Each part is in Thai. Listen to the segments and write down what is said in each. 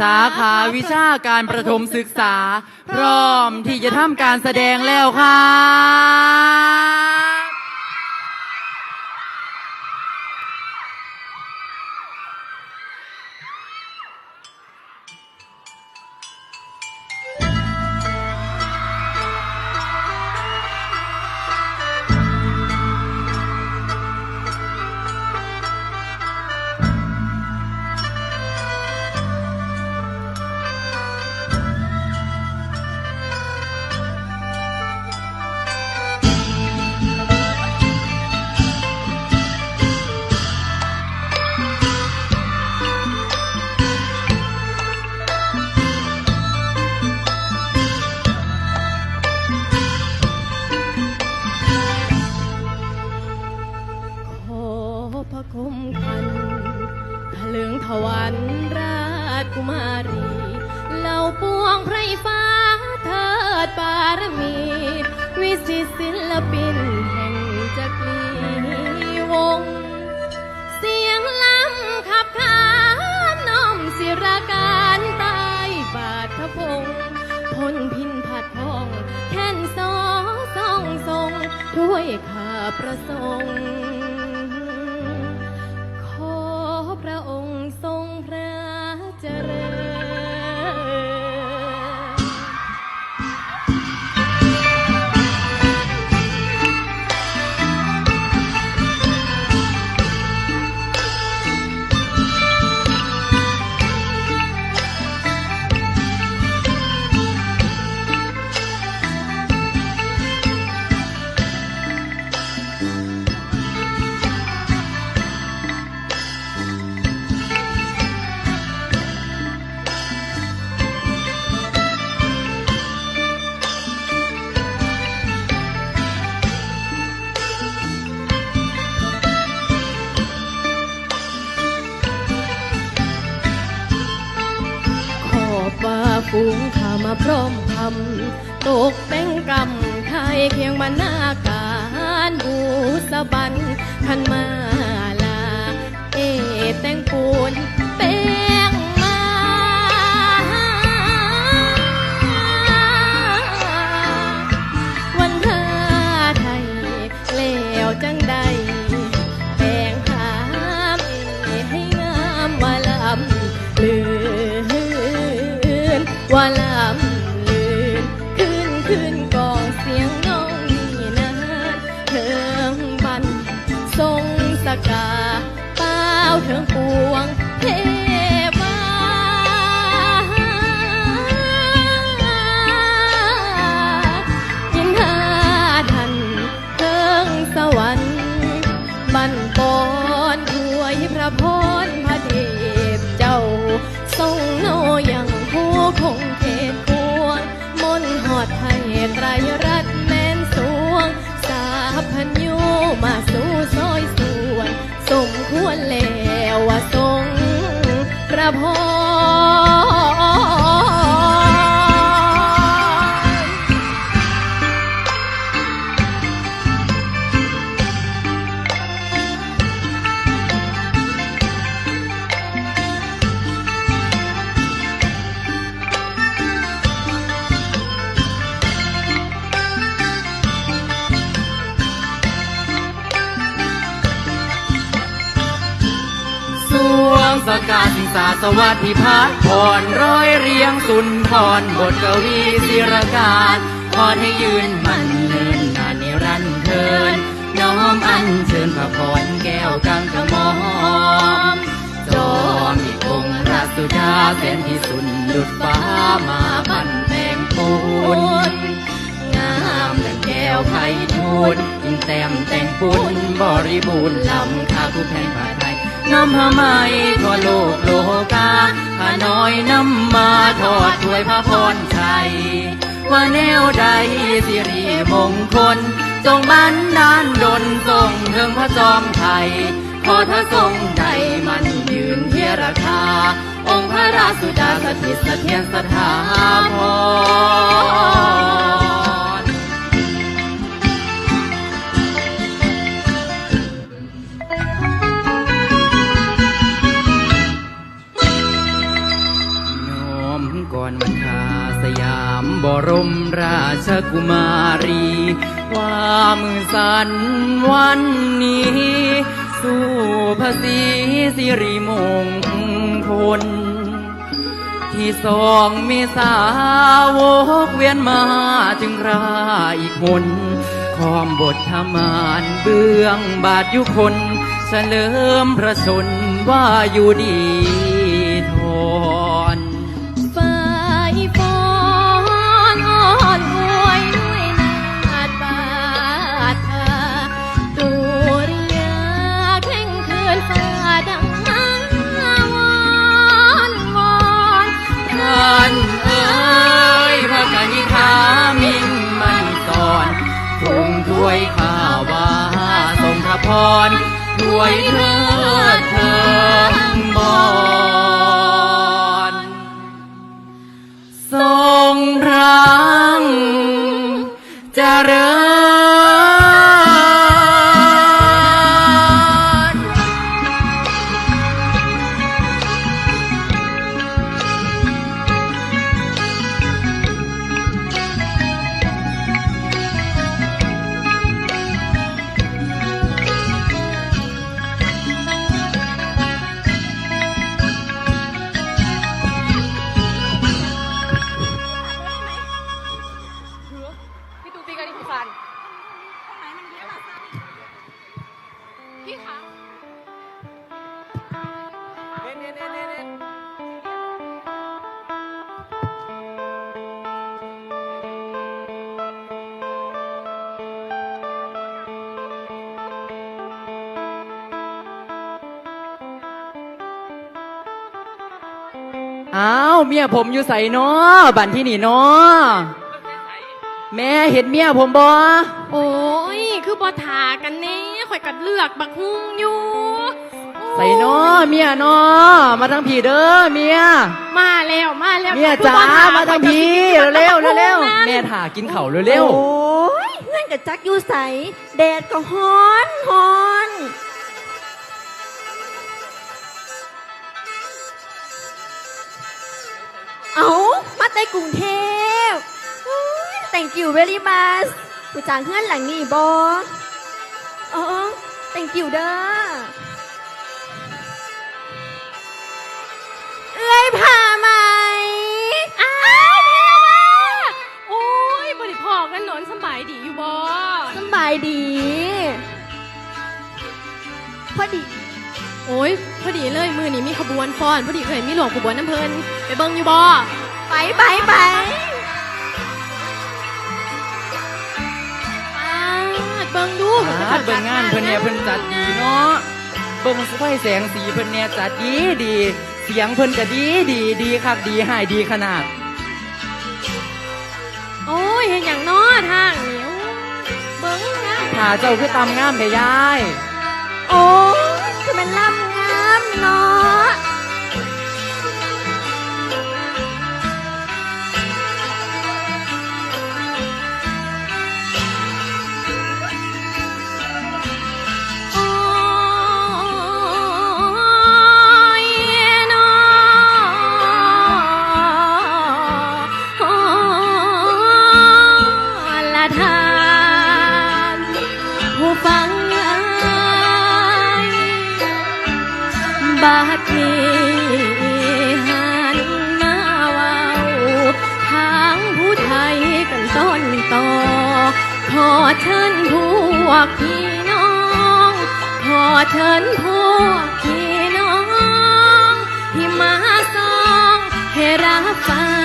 สาขาวิชาการประถมศึกษา พร้อมที่จะทำการแสดงแล้วค่ะ ปินแห่งจักรีวง เสียงล้ำขับขานน้อมศิราการใต้บาทพระพงพลพินผัดพอง แค่นสอสองทรงถ้วยข้าประสงค์ อบว่าฝูงข้ามาพร้อมทำตกแต่งกำไทยเคียงมาหน้าการบูสบันขันมาลา เอแต่งปูนเป็น ว่าลำลืนขึ้นขึ้นกองเสียงน้องนี่นานเทิงบันทรงสกาเป้าเทิงปวงเท พ วัสดิพัฒน์พรร้อยเรียงสุนทรบทกวีศิรการพรให้ยืนมันเนินนานนิรันดร์เทินน้อมอันเชิญพระพรแก้วกังกระหมอมจอมีองค์ราชสุดาแสนที่สุดดุดฟ้ามาบันแต่งปูนงามดังแก้วไข่ทูลยิ่งแต้มแต่งปุนบริบูรณ์ลำคาผู้แผ่นผ้าไทย น้ำผ้าไหมทั่วโลกโลกาผ้าน้อยน้ำมาทอดถวยพระพรชัยว่าแนวใดสิริมงคลจงบันดาลดลทรงถึงพระจอมไทยขอถ้าทรงใดมันยืนเทียราคา องค์พระราชสุดาสถิตเสถียรสถาพร ยามบรมราชกุมารี ว่ามือสันวันนี้ สู่ภาษีสิริมงคล ที่สองเมษาวกเวียนมาจึงราอีกหนคอมบทธมานเบื้องบาทยุคนเฉลิมพระชนว่าอยู่ดี รด้วยเธอเธอ อ้าวเมียผมอยู่ใส่เนาะบันที่นี่เนาะแม่เห็นเมียผมบ่โอ้ย คือบอถากันแน่ข่อยกัดเลือกบักฮุงอยู่ใส่เนาะเมียเนาะมาทางผีเด้อเมีย มาแล้วมาแล้วเมียจ๋ามาทางผีเร็วๆเร็วๆแม่ถ่ากินเข่าวเร็วโอ้ยเงื่อนกับจักอยู่ใสแดดก็ฮ้อนฮ้อน มาแต่กรุงเทพโอ้ย thank you very much ผู้จางเงื่อนหลังนี่บอเออ thank you เด้อเอ้ยผ่าไหมอ้าวเมียมาโอ้ยบริพอกันหนอนสำบายดีอยู่บอสำบายดี พอดี โอ้ยพอดีเลยมือนี้มีขบวนฟ้อน พอดีเคยมีหลวงขบวนน้ำเพลินไปเบิ่งอยู่บอ ไปไปไปปาดเบิ่งดูๆอาดเบิ่งงานเพิ่นเนี่ยเพิ่นจัดดีเนาะเบิ่งไฟแสงสีเพิ่นเนี่ยจัดดีดี เสียงเพิ่นก็ดีดีดีคักดีหายดีขนาด โอ้ยเห็นอย่างน้อทางนี้โอ้ยเบิ่งนะถ้าเจ้าคือตำงามแท้ยาย โอ้ยคือมันล่ำงามเนาะ เชิญพ่อพี่น้องที่มาสองให้รับฟัง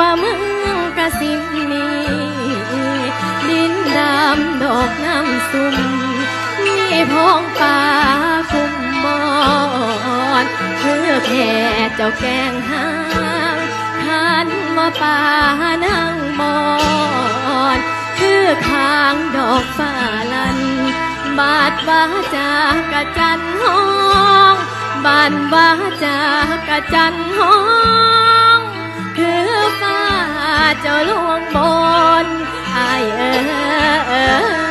ว่ามึงกระสินนี้ ดินดำดอกน้ำซุ่มมีพองป่าคุ้มบอนคือแค่เจ้าแกงหางขันมาป่านั่งมอนคือทางดอกฟ้าลัน บาดว่าจากระจันห้องบานว่าจากระจันห้อง เจ้าลวงบนไอเออ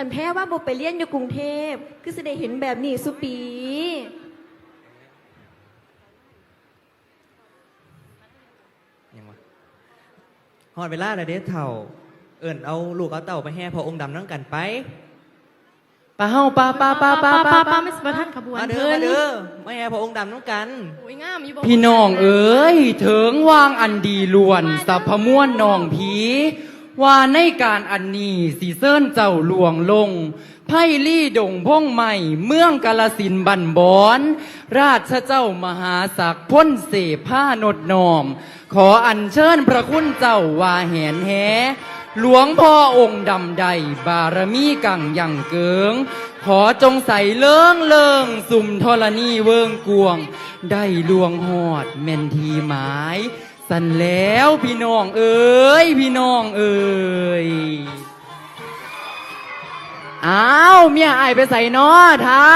ขันแพ้ว่าโบไปเรียนอยู่กรุงเทพคือสิได้เห็นแบบนี้สุปี ยังวะฮอดเวลาแล้วเด้เถ่า เอิ่นเอาลูกเอาเต่าไปแห่พระองค์ดำนั่งกันไปปลาเฮาปลาปลาปลาปลาปลาปลาไม่สประทันขบวนมาเด้อเพิ่มานเด้อมาแห่พระองค์ดำนั่งกัน โอ้ยงามอยู่บ่พี่น้องเอ๋ยเถิงวางอันดีล้วนสัพพม่วนน้องผี ว่าในการอันนี้สีเซิ่นเจ้าหลวงลง ไพ่ลี่ดงพ่งใหม่ เมืองกาลสินบันบอน ราชเจ้ามหาศักดิ์พ้นเสผ้านดนอม ขออัญเชิญพระคุณเจ้าว่าแหนแหหลวงพ่อองค์ดำใดบารมีกังยังเกิง ขอจงใส่เลิงเลิงสุ่มธรณีเวิงกวง ได้ลวงหอดแม่นทีหมาย สันแล้วพี่น้องเอ๋ยพี่น้องเอ๋ยอ้าวเมียอายไปใส่นอเท้า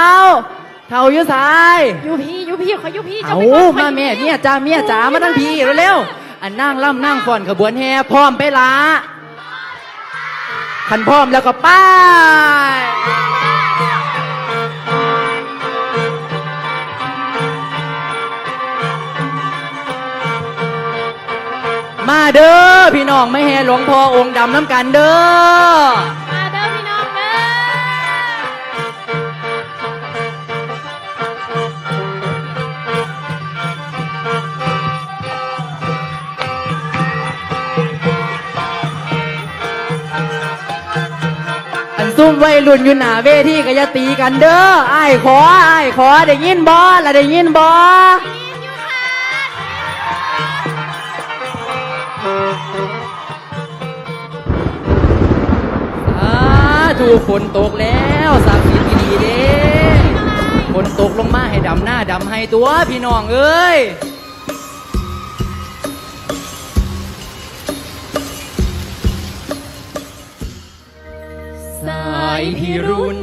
เท้าอยู่สายอยู่พี่อยู่พี่ขออยู่พี่เอาจะไปก่อนขมาอยู่แม่พี่เนี่ยจ้าเมียจ๋ามาทั้งพีเร็วๆอันนั่งล่ำนั่งฟ้อนขบวนแห่พร้อมไปละขันพร้อมแล้วก็ไป้าย มาเด้อพี่น้องไม่แห่หลวงพ่อองค์ดำน้ำกันเด้อมาเด้อพี่น้องเด้ออันซุ่มวัยรุ่นอยู่หนาเวทีก็อย่าตีกันเด้อไอ้ายขอไอ้ายขอได้ยินบ่ละได้ยินบ่ ถูกฝนตกแล้วสักดิ์สิทธิ์ดีเด้ฝนตกลงมาให้ดำหน้าดำให้ตัวพี่น้องเอ้ยสายพิรุณ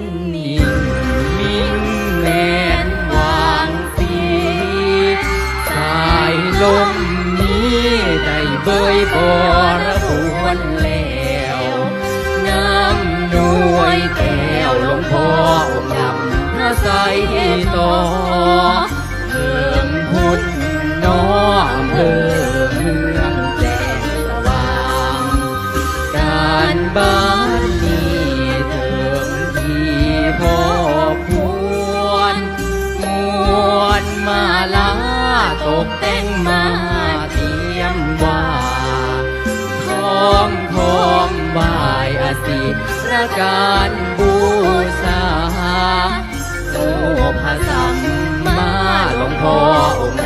ตกแต่งมาเตรียมว่าทองทองบายอสิประการบูชาโอภาสัมมาหลวงพ่อองค์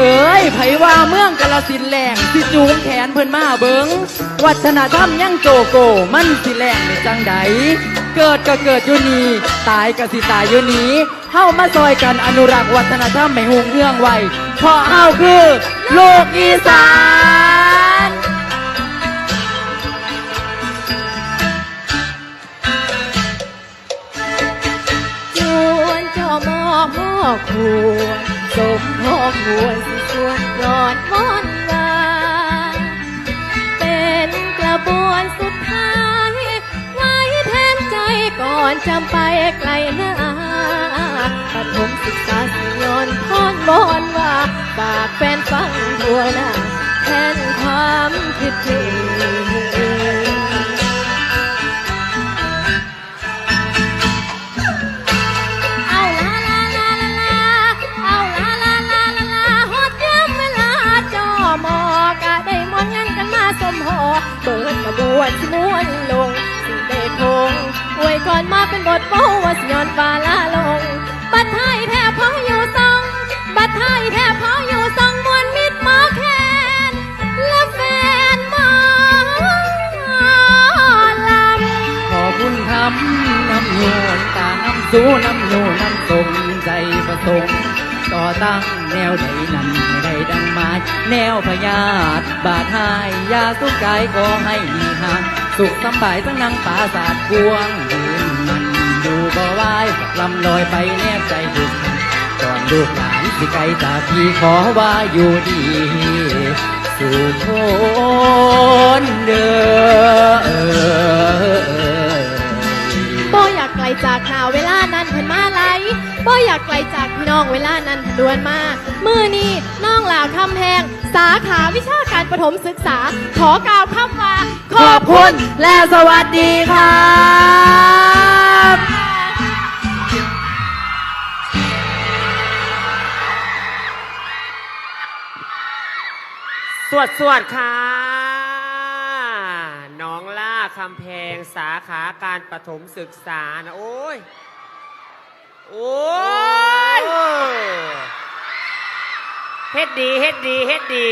เอ๋ยไผว่าเมืองกาลสินแหลงสิจูงแขนเพิ่นมาเบิงวัฒนธรรมยังโจโก มันสิแหลงในจังใดเกิดก็เกิดอยู่นี่ตายก็สิตายอยู่นี้เฮามาซอยกันอนุรักษ์วัฒนธรรมให้หุ่งเฮืองไว้เพราะเฮาคือลูกอีสานจวนจอมอพ่อควร มพ่อควรสิชวนรอนมอนวาเป็นกระบวนสุดท้าย ไว้แทนใจก่อนจำไปไกลหน้าปฐมศึกษาสิยอนพอนบอนว่าฝากแฟนฟังทั่วหน้าแทนความคิดถึง น้ำโยนตาน้ำสูน้ำโยนน้ำทรงใจประสงค์ต่อตั้งแนวใดนำใดดังมาแนวพยาธบาดหายยาสุกกายขอให้มีหางสุขสบายทั้งนังป่าศาสตร์กวงยืนมันอยู่บ่ไหวลำลอยไปแนบใจดุกก่อนลูกหลานสิไกลจากพี่ขอว่าอยู่ดีสู่คนเด้อ จากหนาเวลานั้นเพิ่นมาไหลบ่อยากไกลจากพี่น้องเวลานั้นเพิ่นดวนมามือนี้น้องลาวคำแพงสาขาวิชาการประถมศึกษา ขอกล่าวคำว่าขอบคุณและสวัสดีครับสวดสวดค่ะน้องล่า คำแพงสาขาการประถมศึกษานะโอ้ย โอ้ยเฮ็ดดีเฮ็ดดีเฮ็ดดี